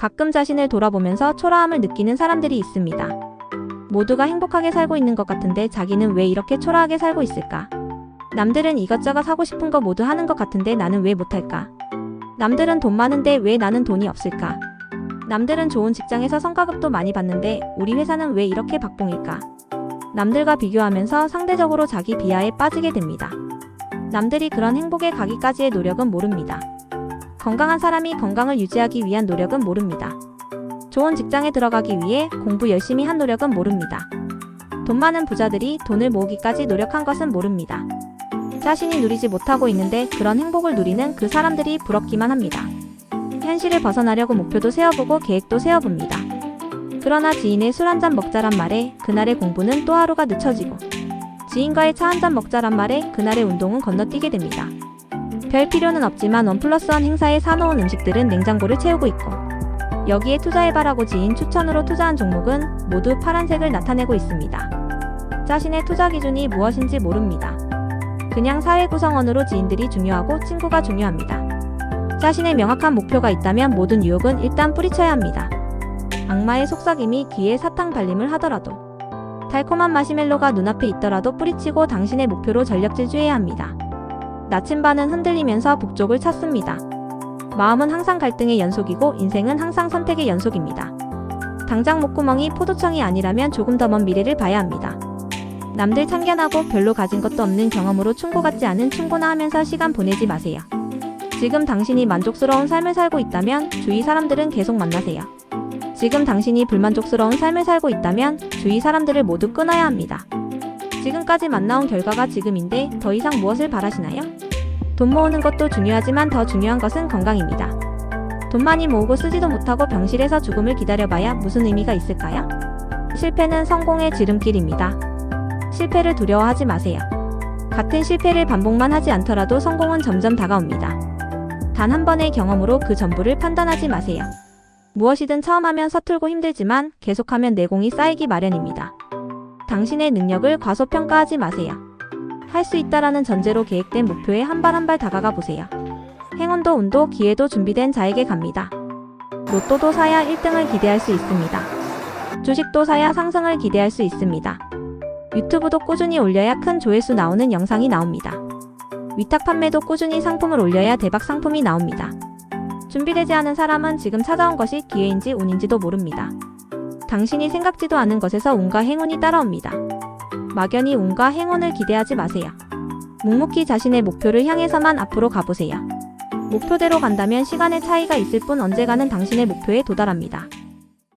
가끔 자신을 돌아보면서 초라함을 느끼는 사람들이 있습니다. 모두가 행복하게 살고 있는 것 같은데 자기는 왜 이렇게 초라하게 살고 있을까? 남들은 이것저것 하고 싶은 거 모두 하는 것 같은데 나는 왜 못할까? 남들은 돈 많은데 왜 나는 돈이 없을까? 남들은 좋은 직장에서 성과급도 많이 받는데 우리 회사는 왜 이렇게 박봉일까? 남들과 비교하면서 상대적으로 자기 비하에 빠지게 됩니다. 남들이 그런 행복에 가기까지의 노력은 모릅니다. 건강한 사람이 건강을 유지하기 위한 노력은 모릅니다. 좋은 직장에 들어가기 위해 공부 열심히 한 노력은 모릅니다. 돈 많은 부자들이 돈을 모으기까지 노력한 것은 모릅니다. 자신이 누리지 못하고 있는데 그런 행복을 누리는 그 사람들이 부럽기만 합니다. 현실을 벗어나려고 목표도 세워보고 계획도 세워봅니다. 그러나 지인의 술 한 잔 먹자란 말에 그날의 공부는 또 하루가 늦춰지고 지인과의 차 한 잔 먹자란 말에 그날의 운동은 건너뛰게 됩니다. 별 필요는 없지만 원 플러스 원 행사에 사놓은 음식들은 냉장고를 채우고 있고 여기에 투자해봐라고 지인 추천으로 투자한 종목은 모두 파란색을 나타내고 있습니다. 자신의 투자 기준이 무엇인지 모릅니다. 그냥 사회 구성원으로 지인들이 중요하고 친구가 중요합니다. 자신의 명확한 목표가 있다면 모든 유혹은 일단 뿌리쳐야 합니다. 악마의 속삭임이 귀에 사탕 발림을 하더라도 달콤한 마시멜로가 눈앞에 있더라도 뿌리치고 당신의 목표로 전력 질주해야 합니다. 나침반은 흔들리면서 북쪽을 찾습니다. 마음은 항상 갈등의 연속이고 인생은 항상 선택의 연속입니다. 당장 목구멍이 포도청이 아니라면 조금 더 먼 미래를 봐야 합니다. 남들 참견하고 별로 가진 것도 없는 경험으로 충고 같지 않은 충고나 하면서 시간 보내지 마세요. 지금 당신이 만족스러운 삶을 살고 있다면 주위 사람들은 계속 만나세요. 지금 당신이 불만족스러운 삶을 살고 있다면 주위 사람들을 모두 끊어야 합니다. 지금까지 만나온 결과가 지금인데 더 이상 무엇을 바라시나요? 돈 모으는 것도 중요하지만 더 중요한 것은 건강입니다. 돈 많이 모으고 쓰지도 못하고 병실에서 죽음을 기다려봐야 무슨 의미가 있을까요? 실패는 성공의 지름길입니다. 실패를 두려워하지 마세요. 같은 실패를 반복만 하지 않더라도 성공은 점점 다가옵니다. 단 한 번의 경험으로 그 전부를 판단하지 마세요. 무엇이든 처음 하면 서툴고 힘들지만 계속하면 내공이 쌓이기 마련입니다. 당신의 능력을 과소평가하지 마세요. 할 수 있다라는 전제로 계획된 목표에 한 발 한 발 다가가 보세요. 행운도 운도 기회도 준비된 자에게 갑니다. 로또도 사야 1등을 기대할 수 있습니다. 주식도 사야 상승을 기대할 수 있습니다. 유튜브도 꾸준히 올려야 큰 조회수 나오는 영상이 나옵니다. 위탁 판매도 꾸준히 상품을 올려야 대박 상품이 나옵니다. 준비되지 않은 사람은 지금 찾아온 것이 기회인지 운인지도 모릅니다. 당신이 생각지도 않은 것에서 운과 행운이 따라옵니다. 막연히 운과 행운을 기대하지 마세요. 묵묵히 자신의 목표를 향해서만 앞으로 가보세요. 목표대로 간다면 시간의 차이가 있을 뿐 언제가는 당신의 목표에 도달합니다.